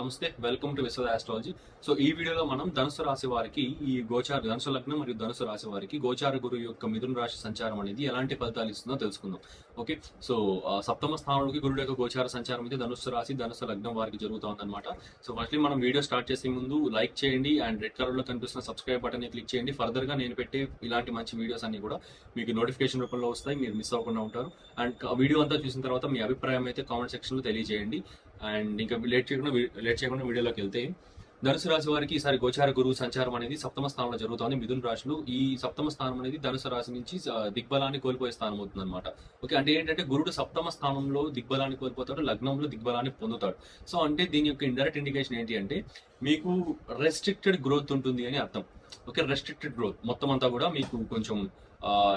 నమస్తే welcome to Vishwa astrology. So ఈ వీడియోలో మనం ధనుసు రాశి వారికి ఈ గోచార ధనుసు లగ్నం మరియు ధనుసు రాశి వారికి గోచార గురువు యొక్క మిథున రాశి సంచారం అనేది ఎలాంటి ఫలితాలు ఇస్తుందో తెలుసుకుందాం. ఓకే? సో సప్తమ స్థానంలోకి గురుడు యొక్క గోచార సంచారం అయితే ధనుసు రాశి ధనుసు లగ్నం వారికి జరుగుతుందన్నమాట సో ఫస్ట్లీ మనం వీడియో స్టార్ట్ చేసే ముందు లైక్ చేయండి అండ్ రెడ్ కలర్లో కనిపిస్తున్న సబ్స్క్రైబ్ బటన్ని క్లిక్ చేయండి. ఫర్దర్గా నేను పెట్టే ఇలాంటి మంచి వీడియోస్ అన్ని కూడా మీకు నోటిఫికేషన్ రూపంలో వస్తాయి. మీరు మిస్ అవ్వకుండా ఉంటారు. అండ్ వీడియో అంతా చూసిన తర్వాత మీ అభిప్రాయం అయితే కామెంట్ సెక్షన్లో తెలియజేయండి. అండ్ ఇంకా లేట్ చేయకుండా లేట్ చేయకుండా వీడియోలోకి వెళ్తే ధనుసు రాశి వారికి ఈసారి గోచార గురువు సంచారం అనేది సప్తమ స్థానంలో జరుగుతోంది. మిథున రాశులు ఈ సప్తమ స్థానం అనేది ధనుసు రాశి నుంచి దిగ్బలాన్ని కోల్పోయే స్థానం అవుతుంది అనమాట ఓకే అంటే ఏంటంటే గురుడు సప్తమ స్థానంలో దిగ్బలాన్ని కోల్పోతాడు లగ్నంలో దిగ్బలాన్ని పొందుతాడు. సో అంటే దీని యొక్క ఇండైరెక్ట్ ఇండికేషన్ ఏంటి అంటే మీకు రెస్ట్రిక్టెడ్ గ్రోత్ ఉంటుంది అని అర్థం. ఓకే రెస్ట్రిక్టెడ్ గ్రోత్ మొత్తం అంతా కూడా మీకు కొంచెం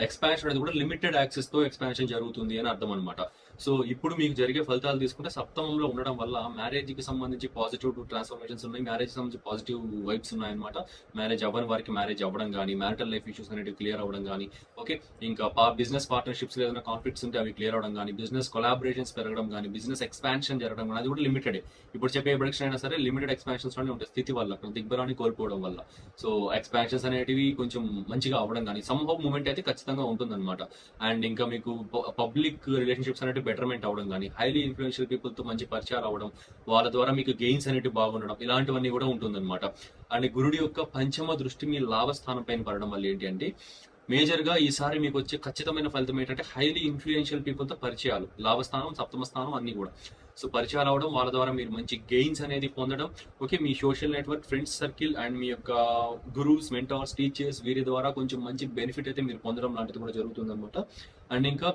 ఎక్స్పాన్షన్ అనేది కూడా లిమిటెడ్ యాక్సెస్తో ఎక్స్పాన్షన్ జరుగుతుంది అని అర్థం అనమాట సో ఇప్పుడు మీకు జరిగే ఫలితాలు తీసుకుంటే సప్తమంలో ఉండడం వల్ల మ్యారేజ్కి సంబంధించి పాజిటివ్ ట్రాన్స్ఫర్మేషన్స్ ఉన్నాయి. మ్యారేజ్ సంబంధించి పాజిటివ్ వైబ్స్ ఉన్నాయన్నమాట. మ్యారేజ్ అవ్వని వారికి మ్యారేజ్ అవ్వడం కానీ మ్యారిటల్ లైఫ్ ఇష్యూస్ అనేవి క్లియర్ అవ్వడం కానీ ఓకే? ఇంకా బిజినెస్ పార్ట్నర్షిప్స్ ఏదైనా కాన్ఫ్లిక్ట్స్ ఉంటే అవి క్లియర్ అవ్వడం కానీ బిజినెస్ కొలాబరేషన్స్ పెరగడం కానీ బిజినెస్ ఎక్స్పాన్షన్ జరగడం కానీ అది కూడా లిమిటెడ్. ఇప్పుడు చెప్పే ప్రొడక్షన్ అయినా సరే లిమిటెడ్ ఎక్స్పాన్షన్స్లోనే ఉంటాయి స్థితి వల్ల దిగ్బలాన్ని కోల్పోవడం వల్ల. సో ఎక్స్పాన్షన్స్ అనేటివి కొంచెం మంచిగా అవ్వడం కానీ సంభవ్ మూమెంట్ అయితే ఖచ్చితంగా ఉంటుందన్నమాట. అండ్ ఇంకా మీకు పబ్లిక్ రిలేషన్షిప్స్ అనేవి బెటర్మెంట్ అవ్వడం కానీ హైలీ ఇన్ఫ్లుయెన్షియల్ పీపుల్తో మంచి పరిచయాలు అవ్వడం వాళ్ళ ద్వారా మీకు గెయిన్స్ అనేవి బాగుండడం ఇలాంటివన్నీ కూడా ఉంటుందన్నమాట. అండ్ గురుడి యొక్క పంచమ దృష్టి మీ లాభస్థానం పైన పడడం వల్ల ఏంటి అంటే మేజర్గా ఈసారి మీకు వచ్చే ఖచ్చితమైన ఫలితం ఏంటంటే హైలీ ఇన్ఫ్లుయెన్షియల్ పీపుల్తో పరిచయాలు లాభస్థానం సప్తమ స్థానం అన్నీ కూడా. సో పరిచయాలు అవడం వాళ్ళ ద్వారా మీరు మంచి గెయిన్స్ అనేది పొందడం okay me social network friends circle and మీ యొక్క గురూస్ మెంటార్స్ టీచర్స్ వీరి ద్వారా కొంచెం మంచి బెనిఫిట్ అయితే మీరు పొందడం లాంటిది కూడా జరుగుతుంది అనమాట అండ్ ఇంకా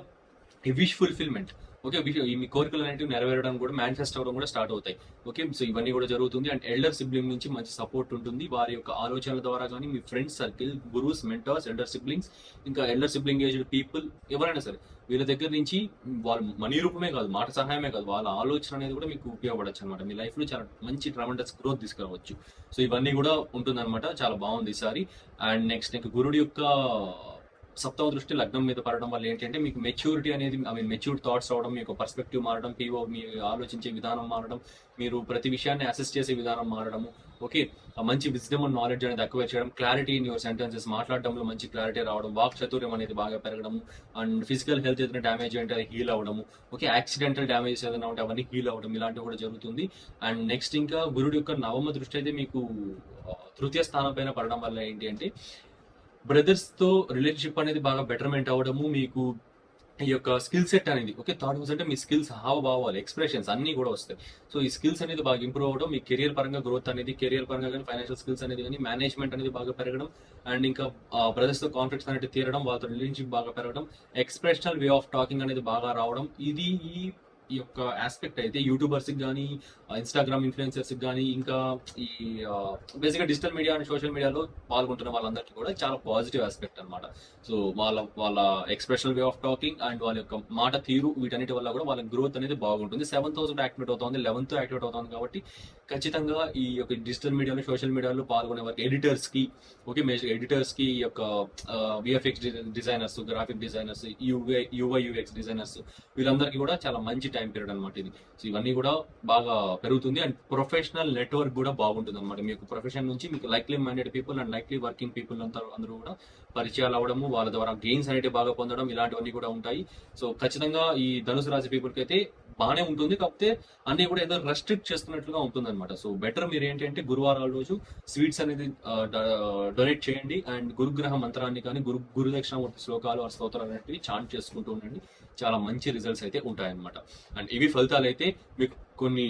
విష్ ఫుల్ఫిల్మెంట్ ఓకే ఈ మీ కోరికలు అనేవి నెరవేరడం కూడా మేనిఫెస్ట్ అవ్వడం కూడా స్టార్ట్ అవుతాయి. ఓకే సో ఇవన్నీ కూడా జరుగుతుంది. అండ్ ఎల్డర్ సిబ్లింగ్ నుంచి మంచి సపోర్ట్ ఉంటుంది. వారి యొక్క ఆలోచనల ద్వారా కానీ మీ friends circle gurus mentors elder siblings ఇంకా ఎల్డర్ సిబ్లింగ్ ఏజ్డ్ పీపుల్ ఎవరైనా సరే వీళ్ళ దగ్గర నుంచి వాళ్ళ మనీ రూపమే కాదు మాట సహాయమే కాదు వాళ్ళ ఆలోచన అనేది కూడా మీకు ఉపయోగపడచ్చు అనమాట మీ లైఫ్లో చాలా మంచి ట్రమండస్ గ్రోత్ తీసుకురావచ్చు. సో ఇవన్నీ కూడా ఉంటుందన్నమాట. చాలా బాగుంది ఈసారి. అండ్ నెక్స్ట్ ఇంకా గురుడి యొక్క సప్తమ దృష్టి లగ్నం మీద పడడం వల్ల ఏంటంటే మీకు మెచ్యూరిటీ అనేది ఐ మీన్ మెచ్యూర్ థాట్స్ రావడం మీకు పర్స్పెక్టివ్ మారడం పీఓ మీ ఆలోచించే విధానం మారడం మీరు ప్రతి విషయాన్ని అసెస్ చేసే విధానం మారడము. ఓకే మంచి విజ్డమ్ అండ్ నాలెడ్జ్ అనేది ఎక్కువ చేయడం క్లారిటీ ఇన్ యువర్ సెంటెన్సెస్ మాట్లాడడంలో మంచి క్లారిటీ రావడం వాక్ చతుర్యం అనేది బాగా పెరగడం అండ్ ఫిజికల్ హెల్త్ ఏదైనా డ్యామేజ్ అంటే అది హీల్ అవ్వడము. ఓకే యాక్సిడెంటల్ డ్యామేజ్ ఏదైనా ఉంటే అవన్నీ హీల్ అవ్వడం ఇలాంటివి కూడా జరుగుతుంది. అండ్ నెక్స్ట్ ఇంకా గురుడు యొక్క నవమ దృష్టి అయితే మీకు తృతీయ స్థానం పైన పడడం వల్ల ఏంటి అంటే బ్రదర్స్తో రిలేషన్షిప్ అనేది బాగా బెటర్మెంట్ అవ్వడము మీకు ఈ యొక్క స్కిల్ సెట్ అనేది ఓకే థర్డ్ హౌస్ అంటే మీ స్కిల్స్ హావభావాలు ఎక్స్ప్రెషన్స్ అన్ని కూడా వస్తాయి. సో ఈ స్కిల్స్ అనేది బాగా ఇంప్రూవ్ అవ్వడం మీ కెరియర్ పరంగా గ్రోత్ అనేది కెరియర్ పరంగా కానీ ఫైనాన్షియల్ స్కిల్స్ అనేది కానీ మేనేజ్మెంట్ అనేది బాగా పెరగడం అండ్ ఇంకా బ్రదర్స్తో కాన్ఫ్లిక్ట్స్ అనేది తీరడం వాళ్ళతో రిలేషన్షిప్ బాగా పెరగడం ఎక్స్ప్రెషనల్ వే ఆఫ్ టాకింగ్ అనేది బాగా రావడం ఇది ఈ ఈ యొక్క ఆస్పెక్ట్ అయితే యూట్యూబర్స్ కానీ ఇన్స్టాగ్రామ్ ఇన్ఫ్లుయెన్సర్స్ కానీ ఇంకా ఈ బేసిక్గా డిజిటల్ మీడియా అండ్ సోషల్ మీడియాలో పాల్గొంటున్న వాళ్ళందరికీ కూడా చాలా పాజిటివ్ ఆస్పెక్ట్ అన్నమాట. సో వాళ్ళ వాళ్ళ expressional way of talking and వాళ్ళ యొక్క మాట తీరు వీటన్నిటి వల్ల కూడా వాళ్ళ గ్రోత్ అనేది బాగుంటుంది. సెవెన్ థౌసండ్ యాక్టివేట్ అవుతుంది లెవెన్త్ యాక్టివేట్ అవుతుంది కాబట్టి ఖచ్చితంగా ఈ యొక్క డిజిటల్ మీడియాలో సోషల్ మీడియాలో పాల్గొనే వారికి ఎడిటర్స్కి ఓకే మేజర్ ఎడిటర్స్కి ఈ యొక్క VFX designers graphic designers UI UI UX designers వీళ్ళందరికీ కూడా చాలా మంచి టైం పీరియడ్ అనమాట ఇది. సో ఇవన్నీ కూడా బాగా పెరుగుతుంది అండ్ ప్రొఫెషనల్ నెట్వర్క్ కూడా బాగుంటుంది అనమాట మీకు ప్రొఫెషన్ నుంచి మీకు likely minded people and likely working people అంతా అందరూ కూడా పరిచయాలు అవ్వడము వాళ్ళ ద్వారా గెయిన్స్ అనేవి బాగా పొందడం ఇలాంటివన్నీ కూడా ఉంటాయి. సో ఖచ్చితంగా ఈ ధనుసు రాశి పీపుల్కి అయితే బాగానే ఉంటుంది. కాకపోతే అన్ని కూడా ఏదో రెస్ట్రిక్ట్ చేస్తున్నట్లుగా ఉంటుంది అనమాట సో బెటర్ మీరు ఏంటంటే గురువారాల రోజు స్వీట్స్ అనేది డొనేట్ చేయండి. అండ్ గురుగ్రహ మంత్రాన్ని కానీ గురు గురు శ్లోకాలు ఆ స్తోత్రాలు అనేవి చాంట్ చేసుకుంటూ ఉండండి. చాలా మంచి రిజల్ట్స్ అయితే ఉంటాయన్నమాట. అండ్ ఇవి ఫలితాలు అయితే మీకు కొన్ని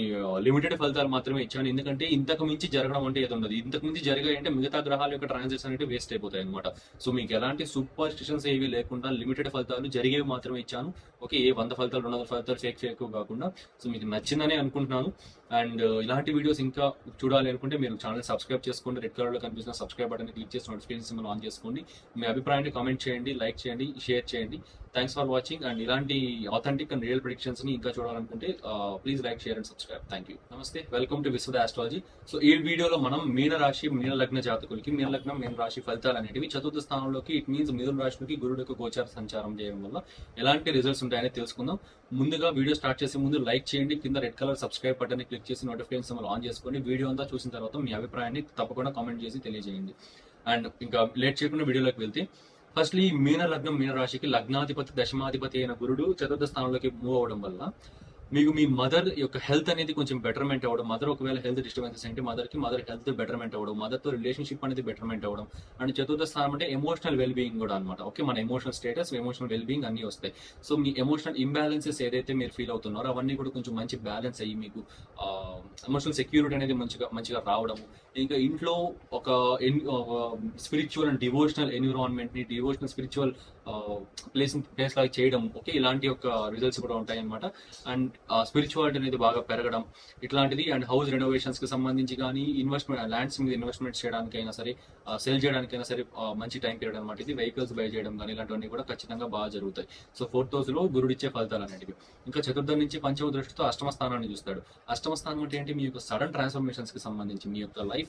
లిమిటెడ్ ఫలితాలు మాత్రమే ఇచ్చాను. ఎందుకంటే ఇంతకు మించి జరగడం అంటే ఏది ఉండదు. ఇంతకు మించి జరిగాయి అంటే మిగతా గ్రహాల యొక్క ట్రాన్సాక్షన్ అంటే వేస్ట్ అయిపోతాయి అనమాట సో మీకు ఎలాంటి సూపర్ స్టిషన్స్ ఏవి లేకుండా లిమిటెడ్ ఫలితాలు జరిగేవి మాత్రమే ఇచ్చాను. ఓకే ఏ వంద ఫలితాలు రెండు వందల ఫలితాలు ఫేక్ ఫేక్ కాకుండా. సో మీకు నచ్చిందనే అనుకుంటున్నాను. అండ్ ఇలాంటి వీడియోస్ ఇంకా చూడాలి అనుకుంటే మీరు ఛానల్ సబ్స్క్రైబ్ చేసుకోండి. రెడ్ కలర్లో కనిపిస్తున్న సబ్స్క్రైబ్ బటన్ క్లిక్ చేసి నోటిఫికేషన్ సింబల్ ఆన్ చేసుకోండి. మీ అభిప్రాయాన్ని కామెంట్ చేయండి లైక్ చేయండి షేర్ చేయండి. థ్యాంక్స్ ఫర్ వాచింగ్ అండ్ ఇలాంటి ఆథెంటిక్ అండ్ రియల్ ప్రిడిక్షన్స్ని ఇంకా చూడాలనుకుంటే please like share and subscribe thank you నమస్తే welcome to Vishwada astrology so ఈ వీడియోలో మనం మీన రాశి మీన లగ్న జాతకులకి మీన లగ్నం మీన రాశి ఫలితాలు అనేటివి చతుర్థ స్థానంలోకి ఇట్ మీన్స్ మిథున రాశిలోకి గురుడు యొక్క గోచార సంచారం చేయడం వల్ల ఎలాంటి రిజల్ట్స్ ఉంటాయని తెలుసుకుందాం. ముందుగా వీడియో స్టార్ట్ చేసే ముందు లైక్ చేయండి. కింద red colour subscribe button click చేసి నోటిఫికేషన్ ఆన్ చేసుకొని వీడియో అంతా చూసిన తర్వాత మీ అభిప్రాయాన్ని తప్పకుండా కామెంట్ చేసి తెలియజేయండి. అండ్ ఇంకా లేట్ చేయకుండా వీడియోలోకి వెళ్తే ఫస్ట్లీ మీన లగ్నం మీన రాశికి లగ్నాధిపతి దశమాధిపతి అయిన గురుడు చతుర్థ స్థానంలోకి మూవ్ అవడం వల్ల మీకు మీ మదర్ యొక్క హెల్త్ అనేది కొంచెం బెటర్మెంట్ అవ్వడం మదర్ ఒకవేళ హెల్త్ డిస్టర్బెన్సెస్ అంటే మదర్కి మదర్ హెల్త్ బెటర్మెంట్ అవ్వడం మదర్తో రిలేషన్షిప్ అనేది బెటర్మెంట్ అవ్వడం అండ్ చతుర్థ స్థానం అంటే ఎమోషనల్ వెల్ బీయింగ్ కూడా అనమాట ఓకే మన emotional status emotional well being అన్ని వస్తాయి. సో మీ ఎమోషనల్ ఇంబ్యాలెన్సెస్ ఏదైతే మీరు ఫీల్ అవుతున్నారో అవన్నీ కూడా కొంచెం మంచి బ్యాలెన్స్ అయ్యి మీకు ఎమోషనల్ సెక్యూరిటీ అనేది మంచిగా మంచిగా రావడం ఇంకా ఇంట్లో ఒక స్పిరిచువల్ అండ్ డివోషనల్ ఎన్విరాన్మెంట్ని డివోషనల్ స్పిరిచువల్ ప్లేస్ ప్లేస్ లాగా చేయడం. ఓకే ఇలాంటి యొక్క రిజల్ట్స్ కూడా ఉంటాయి అనమాట అండ్ స్పిరిచువాలిటీ అనేది బాగా పెరగడం ఇట్లాంటిది. అండ్ హౌస్ రెనోవేషన్స్కి సంబంధించి కానీ ఇన్వెస్ట్మెంట్ ల్యాండ్స్ మీద ఇన్వెస్ట్మెంట్ చేయడానికైనా సరే సెల్ చేయడానికైనా సరే మంచి టైం పీరియడ్ అనమాట ఇది. వెహికల్స్ బై చేయడం కానీ ఇలాంటివన్నీ కూడా ఖచ్చితంగా బాగా జరుగుతాయి. సో ఫోర్త్ హౌస్లో గురుడిచ్చే ఫలితాలు అనేటివి. ఇంకా చతుర్థం నుంచి పంచమ దృష్టితో అష్టమ స్థానాన్ని చూస్తాడు. అష్టమ స్థానం అంటే ఏంటి? మీ యొక్క సడన్ ట్రాన్స్ఫర్మేషన్స్కి సంబంధించి మీ యొక్క లైఫ్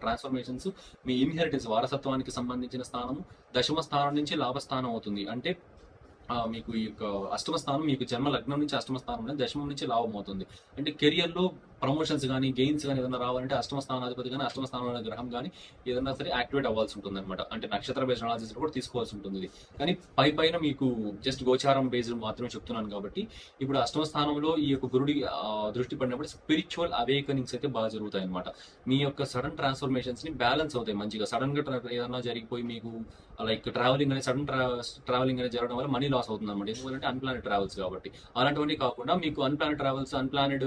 ట్రాన్స్ఫర్మేషన్స్ మీ ఇన్హెరిటెన్స్ వారసత్వానికి సంబంధించిన స్థానము దశమ స్థానం నుంచి లాభస్థానం అవుతుంది. అంటే మీకు ఈ యొక్క అష్టమ స్థానం మీకు జన్మ లగ్నం నుంచి అష్టమ స్థానం దశమం నుంచి లాభం అవుతుంది. అంటే కెరియర్లో ప్రమోషన్స్ కానీ గెయిన్స్ కానీ ఏదైనా రావాలంటే అష్టమ స్థానాధిపతి కానీ అష్టమ స్థానంలో గ్రహం కానీ ఏదైనా సరే యాక్టివేట్ అవ్వాల్సి ఉంటుంది అనమాట అంటే నక్షత్ర బేస్డ్ అనాలిసిస్ కూడా తీసుకోవాల్సి ఉంటుంది కానీ పై పైన మీకు జస్ట్ గోచారం బేస్డ్ మాత్రమే చెప్తున్నాను కాబట్టి ఇప్పుడు అష్టమ స్థానంలో ఈ యొక్క గురుడి దృష్టి పడినప్పుడు స్పిరిచువల్ అవేకనింగ్స్ అయితే బాగా జరుగుతాయి అనమాట మీ యొక్క సడన్ ట్రాన్స్ఫర్మేషన్స్ని బ్యాలెన్స్ అవుతాయి మంచిగా. సడన్గా ఏదైనా జరిగిపోయి మీకు లైక్ ట్రావెలింగ్ అనేది సడన్ ట్రావెలింగ్ అనేది జరగడం వల్ల మనీ లాస్ అవుతుంది అనమాట ఎందుకంటే అన్ప్లానెడ్ ట్రావెల్స్ కాబట్టి. అలాంటివన్నీ కాకుండా మీకు అన్ప్లానెడ్ ట్రావెల్స్ అన్ప్లానెడ్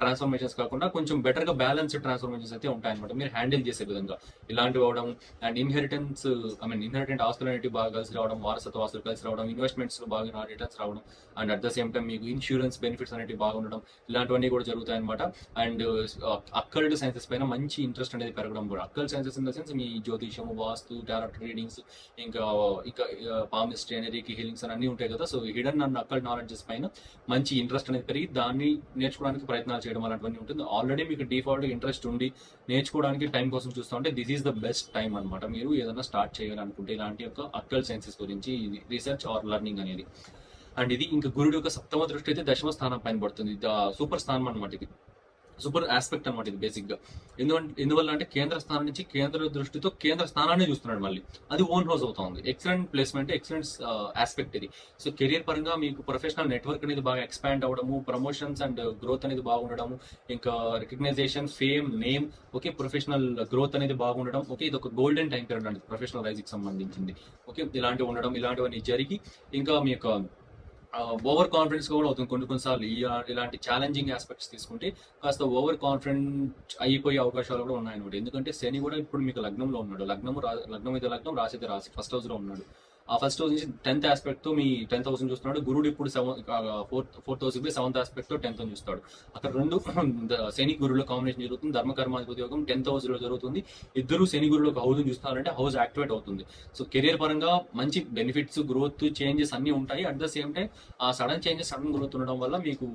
ట్రాన్స్ఫర్మేషన్స్ కాకుండా కొంచెం బెటర్గా బ్యాలెన్స్డ్ ట్రాన్స్ఫర్మేషన్స్ అయితే ఉంటాయన్నమాట. మీరు హ్యాండిల్ చేసే విధంగా. ఇలాంటివి అవడం and inheritance I mean inheritant ఆస్తులు అనేవి బాగా కలిసి రావడం వారసత్వ ఆస్తులు కలిసి రావడం ఇన్వెస్ట్మెంట్స్ బాగా రిటర్న్స్ రావడం and at the same time మీకు ఇన్సూరెన్స్ బెనిఫిట్స్ అనేవి బాగుండడం ఇలాంటివన్నీ కూడా జరుగుతాయి అనమాట అండ్ అక్కల్డ్ సైన్సెస్ పైన మంచి ఇంట్రెస్ట్ అనేది పెరగడం కూడా. Occult sciences in the sense మీ జ్యోతిషము వాస్తు టారట్ రీడింగ్స్ ఇంకా ఇంకా పామిస్ట్రీ అనేది హీలింగ్స్ అని అన్నీ ఉంటాయి కదా. So hidden and occult knowledges పైన మంచి ఇంట్రెస్ట్ అనేది పెరిగి దాన్ని నేర్చుకోవడానికి ప్రయత్నాలు చేయడం అలాంటివన్నీ ఉంటుంది. ఆల్రెడీ మీకు డిఫాల్ట్ ఇంట్రెస్ట్ ఉండి నేర్చుకోవడానికి టైం కోసం చూస్తూ ఉంటే this is the best time అనమాట మీరు ఏదైనా స్టార్ట్ చేయాలనుకుంటే ఇలాంటి యొక్క అక్కల్ సైన్సెస్ గురించి రీసెర్చ్ ఆర్ లెర్నింగ్ అనేది. అండ్ ఇది ఇంకా గురుడు యొక్క సప్తమ దృష్టి అయితే దశమ స్థానం పైన పడుతుంది. సూపర్ స్థానం అనమాట ఇది. సూపర్ ఆస్పెక్ట్ అనమాట ఇది బేసిక్గా. ఎందుకంటే ఎందువల్ల అంటే కేంద్ర స్థానం నుంచి కేంద్ర దృష్టితో కేంద్ర స్థానాన్ని చూస్తున్నాడు మళ్ళీ. అది ఓన్ హౌస్ అవుతుంది ఎక్సలెంట్ ప్లేస్మెంట్ ఎక్సలెంట్ ఆస్పెక్ట్ ఇది. సో కెరియర్ పరంగా మీకు ప్రొఫెషనల్ నెట్వర్క్ అనేది బాగా ఎక్స్పాండ్ అవ్వడము ప్రమోషన్స్ అండ్ గ్రోత్ అనేది బాగుండడం ఇంకా recognition fame name okay professional growth అనేది బాగుండడం ఓకే ఇది ఒక గోల్డెన్ టైం పీరియడ్ అండి ప్రొఫెషనల్ రైజ్కి సంబంధించింది. ఓకే ఇలాంటివి ఉండడం ఇలాంటివన్నీ జరిగి ఇంకా మీ యొక్క ఓవర్ కాన్ఫిడెన్స్ కూడా అవుతుంది. కొన్ని కొన్నిసార్లు ఈ ఇలాంటి ఛాలెంజింగ్ ఆస్పెక్ట్స్ తీసుకుంటే కాస్త ఓవర్ కాన్ఫిడెంట్ అయిపోయే అవకాశాలు కూడా ఉన్నాయన్నమాట. ఎందుకంటే శని కూడా ఇప్పుడు మీకు లగ్నంలో ఉన్నాడు. లగ్నం లగ్నం అయితే లగ్నం రాసి అయితే రాసి ఫస్ట్ హౌస్లో ఉన్నాడు. ఆ ఫస్ట్ హౌస్ నుంచి టెన్త్ ఆస్పెక్ట్తో మీ టెన్త్ హౌస్ చూస్తున్నాడు. గురుడు ఇప్పుడు సెవెన్ ఫోర్త్ ఫోర్త్ హౌస్ ఇప్పుడు సెవెంత్ ఆస్పెక్ట్తో టెన్త్ చూస్తాడు. అక్కడ రెండు శని గురువుల కాంబినేషన్ జరుగుతుంది. ధర్మ కర్మాధిపతి యోగం టెన్త్ హౌస్లో జరుగుతుంది. ఇద్దరు శని గురువులు ఒక హౌస్ చూస్తున్నారంటే హౌస్ యాక్టివేట్ అవుతుంది. సో కెరియర్ పరంగా మంచి బెనిఫిట్స్ గ్రోత్ చేంజెస్ అన్ని ఉంటాయి. అట్ ద సేమ్ టైం ఆ సడన్ చేంజెస్ సడన్ గ్రోత్ ఉండడం వల్ల మీకు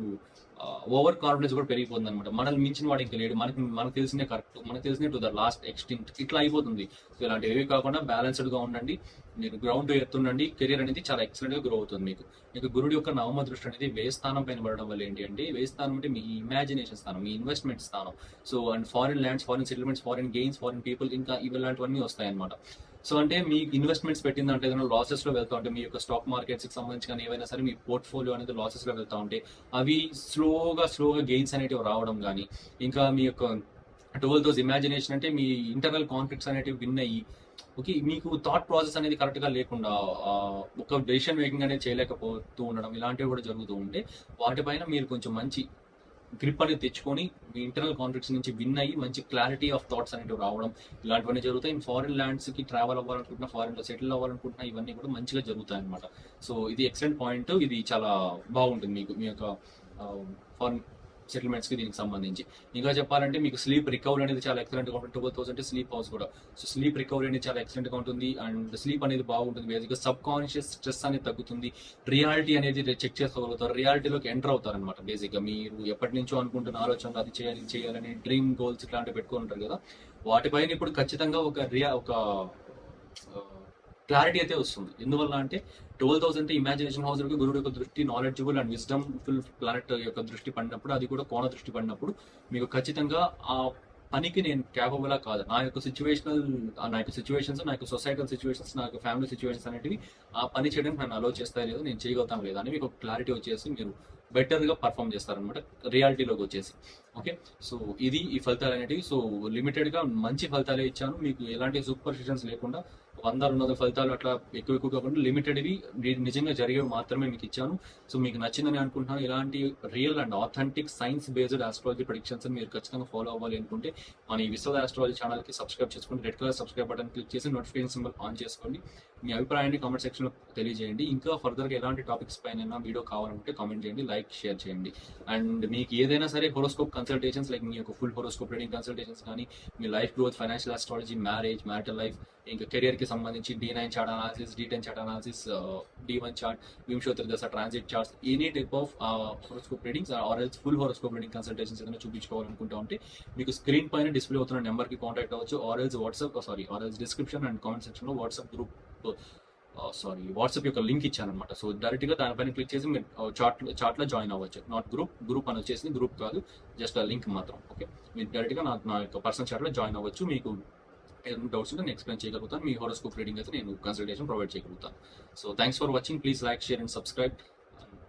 ఓవర్ కాన్ఫిడెన్స్ కూడా పెరిగిపోతుంది అనమాట మనల్ని మించిన వాడు ఇంకా లేడు మనకి మనకు తెలిసినే కరెక్ట్ మనకు తెలిసిన టు ద లాస్ట్ ఎక్స్టింక్ట్ ఇట్లా అయిపోతుంది. సో ఇలాంటివి ఏవి కాకుండా బ్యాలెన్స్డ్గా ఉండండి. మీరు గ్రౌండ్ ఎత్తుండండి. కెరీర్ అనేది చాలా ఎక్సలెంట్గా గ్రో అవుతుంది మీకు. మీకు గురుడు యొక్క నవమ దృష్టి అనేది వే స్థానం పైన పడడం వల్ల ఏంటి అంటే వేస్థానం అంటే మీ ఇమాజినేషన్ స్థానం మీ ఇన్వెస్ట్మెంట్ స్థానం. So and foreign lands foreign settlements foreign gains foreign people ఇంకా ఇలాంటివన్నీ వస్తాయి అనమాట సో అంటే మీ ఇన్వెస్ట్మెంట్స్ పెట్టిందంటే ఏదైనా లాసెస్లో వెళ్తా ఉంటే మీ యొక్క స్టాక్ మార్కెట్స్కి సంబంధించి కానీ ఏవైనా సరే మీ పోర్ట్ఫోలియో అనేది లాసెస్లో వెళ్తా ఉంటే అవి స్లోగా స్లోగా గెయిన్స్ అనేటివి రావడం కానీ ఇంకా మీ యొక్క ట్వెల్వ్ దోస్ ఇమాజినేషన్ అంటే మీ ఇంటర్నల్ కాన్ఫ్లిక్ట్స్ అనేటివి విన్ అయ్యి ఓకే మీకు థాట్ ప్రాసెస్ అనేది కరెక్ట్గా లేకుండా ఒక డెసిషన్ మేకింగ్ అనేది చేయలేకపోతూ ఉండడం ఇలాంటివి కూడా జరుగుతూ ఉంటే వాటిపైన మీరు కొంచెం మంచి గ్రిప్ అనేది తెచ్చుకొని మీ ఇంటర్నల్ కాన్ఫ్లిక్ట్స్ నుంచి విన్ అయ్యి మంచి క్లారిటీ ఆఫ్ థాట్స్ అనేవి రావడం. ఇలాంటివన్నీ జరుగుతాయి. ఫారిన్ ల్యాండ్స్కి ట్రావెల్ అవ్వాలనుకుంటున్నా ఫారిన్లో సెటిల్ అవ్వాలనుకుంటున్నా ఇవన్నీ కూడా మంచిగా జరుగుతాయి అనమాట సో ఇది ఎక్సలెంట్ పాయింట్ ఇది చాలా బాగుంటుంది మీకు మీ యొక్క ఫారిన్ సెటిల్మెంట్స్కి దీనికి సంబంధించి. ఇంకా చెప్పాలంటే మీకు స్లీప్ రికవరీ అనేది చాలా ఎక్సలెంట్గా ఉంటుంది. ట్వెల్వ్ థౌసండ్ స్లీప్ హౌస్ కూడా. సో స్లీప్ రికవరీ అనేది చాలా ఎక్సలెంట్గా ఉంటుంది. అండ్ స్లీప్ అనేది బాగుంటుంది. బేసిక్గా సబ్ కాన్షియస్ స్ట్రెస్ అనేది తగ్గుతుంది. రియాలిటీ అనేది చెక్ చేసుకోగలుగుతారు. రియాలిటీలోకి ఎంటర్ అవుతారు అనమాట బేసిక్గా మీరు ఎప్పటి నుంచో అనుకుంటున్న ఆలోచనలు అది చేయాలి చేయాలని డ్రీమ్ గోల్స్ ఇట్లాంటివి పెట్టుకుంటారు కదా. వాటిపైన ఇప్పుడు ఖచ్చితంగా ఒక రియా ఒక క్లారిటీ అయితే వస్తుంది. ఎందువల్ల అంటే ట్వెల్వ్ థౌసండ్ ఇమాజినేషన్ హౌస్ యొక్క గురుడు యొక్క దృష్టి knowledgeable and wisdom full planet యొక్క దృష్టి పడినప్పుడు అది కూడా కోణ దృష్టి పడినప్పుడు మీకు ఖచ్చితంగా ఆ పనికి నేను క్యాపబుల్ కాదు. నా యొక్క సిచ్యువేషనల్ నా యొక్క సిచ్యువేషన్స్ నా యొక్క సొసైటల్ సిచ్యువేషన్స్ నా యొక్క ఫ్యామిలీ సిచ్యువేషన్స్ అనేటివి ఆ పని చేయడానికి నన్ను అలో చేస్తా లేదు నేను చేయగలుగుతాం లేదా అని మీకు క్లారిటీ వచ్చేసి మీరు బెటర్గా పర్ఫామ్ చేస్తారనమాట రియాలిటీలోకి వచ్చేసి. ఓకే సో ఇది ఈ ఫలితాలు అనేటివి. సో లిమిటెడ్గా మంచి ఫలితాలే ఇచ్చాను. మీకు ఎలాంటి సూపర్స్టిషన్స్ లేకుండా వంద రెండు వందల ఫలితాలు అట్లా ఎక్కువ ఎక్కువ కాకుండా లిమిటెడ్వి నిజంగా జరిగేవి మాత్రమే మీకు ఇచ్చాను. సో మీకు నచ్చిందని అనుకుంటున్నాను ఇలాంటి real and authentic science based astrology predictions మీరు ఖచ్చితంగా ఫాలో అవ్వాలి అనుకుంటే మన ఈ విశ్వ ఆస్ట్రాలజీ ఛానల్కి సబ్స్క్రైబ్ చేసుకోండి. Red colour subscribe button click చేసి నోటిఫికేషన్ సింబల్ ఆన్ చేసుకోండి. మీ అభిప్రాయాన్ని కామెంట్ సెక్షన్లో తెలియజేయండి. ఇంకా ఫర్దర్గా ఎలాంటి టాపిక్స్ పైన వీడియో కావాలంటే కామెంట్ చేయండి లైక్ షేర్ చేయండి. అండ్ మీకు ఏదైనా సరే హోరోస్కోప్ కన్సల్టేషన్స్ లైక్ మీ యొక్క ఫుల్ హోరోస్కోప్ రీడింగ్ కన్సల్టేషన్స్ కానీ మీ life growth financial astrology marriage marital life ఇంకా కెరియర్కి సంబంధించి D nine chart analysis D ten chart analysis D one chart Vimshottari transit charts any type of horoscope readings or else full horoscope reading consultations ఏదైనా చూపించుకోవాలనుకుంటా ఉంటే మీకు screen పైన display అవుతున్న నెంబర్కి కాంటాక్ట్ అవ్వచ్చు or else WhatsApp sorry or else description and comment సెక్షన్లో WhatsApp group sorry WhatsApp యొక్క లింక్ ఇచ్చానమాట సో డైరెక్ట్గా దానిపైన క్లిక్ చేసి మీరు చాట్ చాట్లో జాయిన్ అవ్వచ్చు. నాట్ గ్రూప్ గ్రూప్ అని వచ్చేసి గ్రూప్ కాదు జస్ట్ ఆ లింక్ మాత్రం ఓకే మీరు డైరెక్ట్గా నా నా యొక్క పర్సనల్ చాట్లో జాయిన్ అవ్వచ్చు మీకు ఏదైనా డౌట్స్ ఉంటే నేను ఎక్స్ప్లెయిన్ చేయగలుగుతాను. మీ హోరోస్కోప్ రీడింగ్ అయితే నేను కన్సల్టేషన్ ప్రొవైడ్ చేయగలుగుతాను. So thanks for watching please like share and subscribe